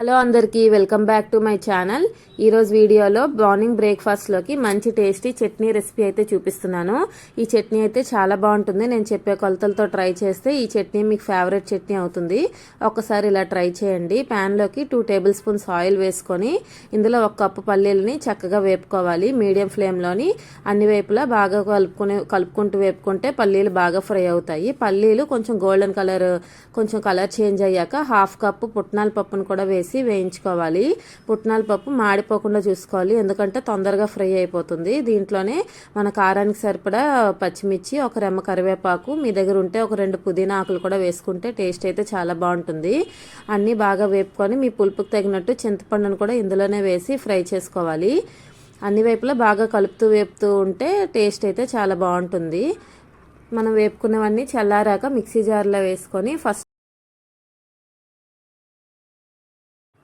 Hello అందరికీ welcome back to my channel. ఈరోజు వీడియోలో మార్నింగ్ బ్రేక్ఫాస్ట్లోకి మంచి టేస్టీ చట్నీ రెసిపీ అయితే చూపిస్తున్నాను. ఈ చట్నీ అయితే చాలా బాగుంటుంది. నేను చెప్పే కొలతలతో ట్రై చేస్తే ఈ చట్నీ మీకు ఫేవరెట్ చట్నీ అవుతుంది. ఒకసారి ఇలా ట్రై చేయండి. ప్యాన్లోకి టూ టేబుల్ స్పూన్స్ ఆయిల్ వేసుకొని ఇందులో ఒక కప్పు పల్లీలని చక్కగా వేపుకోవాలి. మీడియం ఫ్లేమ్లోని అన్ని వైపులా బాగా కలుపుకునే కలుపుకుంటూ వేపుకుంటే పల్లీలు బాగా ఫ్రై అవుతాయి. పల్లీలు కొంచెం గోల్డెన్ కలర్ కొంచెం కలర్ చేంజ్ అయ్యాక హాఫ్ కప్పు పుట్నాల పప్పును కూడా వేసి వేసి వేయించుకోవాలి. పుట్నాల పప్పు మాడిపోకుండా చూసుకోవాలి. ఎందుకంటే తొందరగా ఫ్రై అయిపోతుంది. దీంట్లోనే మన కారానికి సరిపడా పచ్చిమిర్చి ఒక రెమ్మ కరివేపాకు మీ దగ్గర ఉంటే ఒక రెండు పుదీనా ఆకులు కూడా వేసుకుంటే టేస్ట్ అయితే చాలా బాగుంటుంది. అన్నీ బాగా వేపుకొని మీ పులుపుకి తగినట్టు చింతపండును కూడా ఇందులోనే వేసి ఫ్రై చేసుకోవాలి. అన్ని వైపులా బాగా కలుపుతూ వేపుతూ ఉంటే టేస్ట్ అయితే చాలా బాగుంటుంది. మనం వేపుకున్నవన్నీ చల్లారాక మిక్సీ జార్లో వేసుకొని ఫస్ట్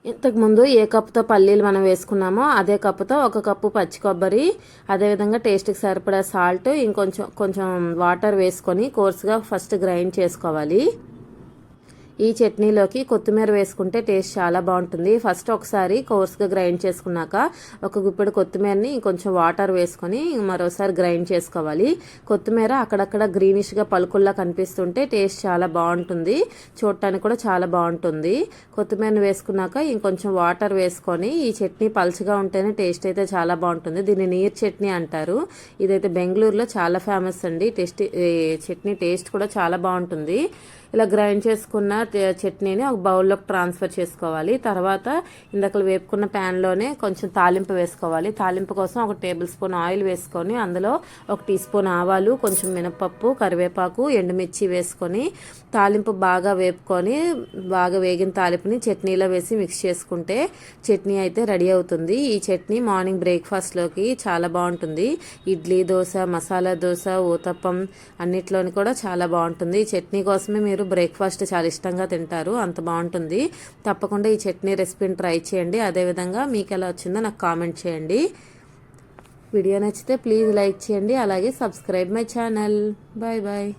ఇంతకుముందు ఏ కప్పుతో పల్లీలు మనం వేసుకున్నామో అదే కప్పుతో ఒక కప్పు పచ్చి కొబ్బరి అదేవిధంగా టేస్ట్కి సరిపడా సాల్ట్ ఇంకొంచెం కొంచెం వాటర్ వేసుకొని కోర్స్గా ఫస్ట్ గ్రైండ్ చేసుకోవాలి. ఈ చట్నీలోకి కొత్తిమీర వేసుకుంటే టేస్ట్ చాలా బాగుంటుంది. ఫస్ట్ ఒకసారి కోర్స్గా గ్రైండ్ చేసుకున్నాక ఒక గుప్పెడు కొత్తిమీరని కొంచెం వాటర్ వేసుకొని మరోసారి గ్రైండ్ చేసుకోవాలి. కొత్తిమీర అక్కడక్కడ గ్రీనిష్గా పలుకుల్లా కనిపిస్తుంటే టేస్ట్ చాలా బాగుంటుంది. చూడటానికి కూడా చాలా బాగుంటుంది. కొత్తిమీరని వేసుకున్నాక ఇంకొంచెం వాటర్ వేసుకొని ఈ చట్నీ పలుచగా ఉంటేనే టేస్ట్ అయితే చాలా బాగుంటుంది. దీన్ని నీరు చట్నీ అంటారు. ఇదైతే బెంగళూరులో చాలా ఫేమస్ అండి. టేస్ట్ చట్నీ టేస్ట్ కూడా చాలా బాగుంటుంది. ఇలా గ్రైండ్ చేసుకున్న చట్నీని ఒక బౌల్లోకి ట్రాన్స్ఫర్ చేసుకోవాలి. తర్వాత ఇందాక వేపుకున్న ప్యాన్లోనే కొంచెం తాలింపు వేసుకోవాలి. తాలింపు కోసం ఒక టేబుల్ స్పూన్ ఆయిల్ వేసుకొని అందులో ఒక టీ స్పూన్ ఆవాలు కొంచెం మినపప్పు కరివేపాకు ఎండుమిర్చి వేసుకొని తాలింపు బాగా వేపుకొని బాగా వేగిన తాలింపుని చట్నీలో వేసి మిక్స్ చేసుకుంటే చట్నీ అయితే రెడీ అవుతుంది. ఈ చట్నీ మార్నింగ్ బ్రేక్ఫాస్ట్లోకి చాలా బాగుంటుంది. ఇడ్లీ దోశ మసాలా దోశ ఊతప్పం అన్నిట్లోని కూడా చాలా బాగుంటుంది. ఈ చట్నీ కోసమే మీరు బ్రేక్ఫాస్ట్ చాలా ఇష్టంగా తింటారు. అంత బాగుంటుంది. తప్పకుండా ఈ చట్నీ రెసిపీని ట్రై చేయండి. అదేవిధంగా మీకు ఎలా వచ్చిందో నాకు కామెంట్ చేయండి. వీడియో నచ్చితే ప్లీజ్ లైక్ చేయండి. అలాగే subscribe my channel. Bye bye.